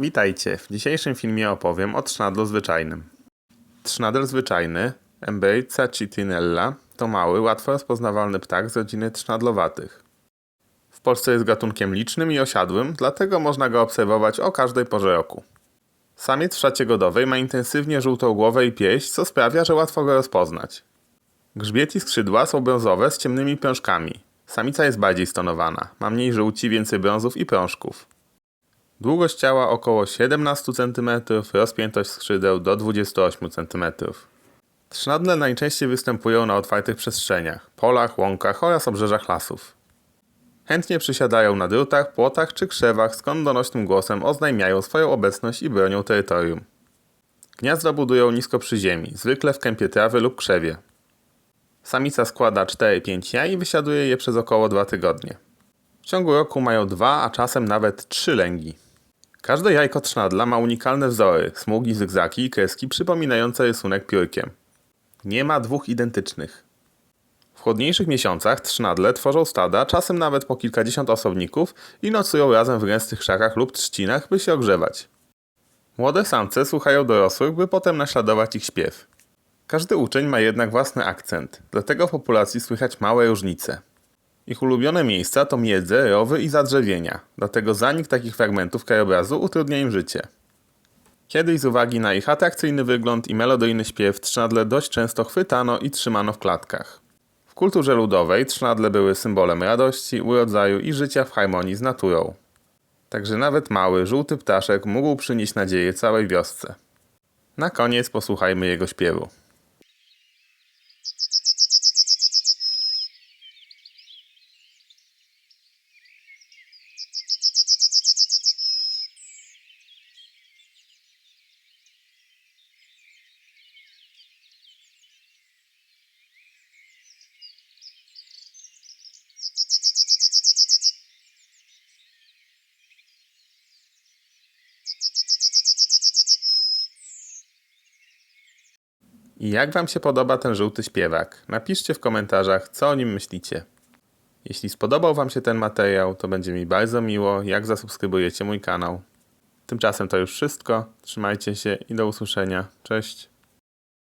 Witajcie. W dzisiejszym filmie opowiem o trznadlu zwyczajnym. Trznadel zwyczajny, Embejca citinella, to mały, łatwo rozpoznawalny ptak z rodziny trznadlowatych. W Polsce jest gatunkiem licznym i osiadłym, dlatego można go obserwować o każdej porze roku. Samiec w szacie godowej ma intensywnie żółtą głowę i pieść, co sprawia, że łatwo go rozpoznać. Grzbiet i skrzydła są brązowe z ciemnymi prążkami. Samica jest bardziej stonowana, ma mniej żółci, więcej brązów i prążków. Długość ciała około 17 cm, rozpiętość skrzydeł do 28 cm. Trznadle najczęściej występują na otwartych przestrzeniach, polach, łąkach oraz obrzeżach lasów. Chętnie przysiadają na drutach, płotach czy krzewach, skąd donośnym głosem oznajmiają swoją obecność i bronią terytorium. Gniazda budują nisko przy ziemi, zwykle w kępie trawy lub krzewie. Samica składa 4-5 jaj i wysiaduje je przez około 2 tygodnie. W ciągu roku mają dwa, a czasem nawet trzy lęgi. Każde jajko trznadla ma unikalne wzory, smugi, zygzaki i kreski przypominające rysunek piórkiem. Nie ma dwóch identycznych. W chłodniejszych miesiącach trznadle tworzą stada, czasem nawet po kilkadziesiąt osobników i nocują razem w gęstych krzakach lub trzcinach, by się ogrzewać. Młode samce słuchają dorosłych, by potem naśladować ich śpiew. Każdy uczeń ma jednak własny akcent, dlatego w populacji słychać małe różnice. Ich ulubione miejsca to miedze, rowy i zadrzewienia, dlatego zanik takich fragmentów krajobrazu utrudnia im życie. Kiedyś z uwagi na ich atrakcyjny wygląd i melodyjny śpiew trzynadle dość często chwytano i trzymano w klatkach. W kulturze ludowej trzynadle były symbolem radości, urodzaju i życia w harmonii z naturą. Także nawet mały, żółty ptaszek mógł przynieść nadzieję całej wiosce. Na koniec posłuchajmy jego śpiewu. I jak Wam się podoba ten żółty śpiewak? Napiszcie w komentarzach, co o nim myślicie. Jeśli spodobał Wam się ten materiał, to będzie mi bardzo miło, jak zasubskrybujecie mój kanał. Tymczasem to już wszystko. Trzymajcie się i do usłyszenia. Cześć.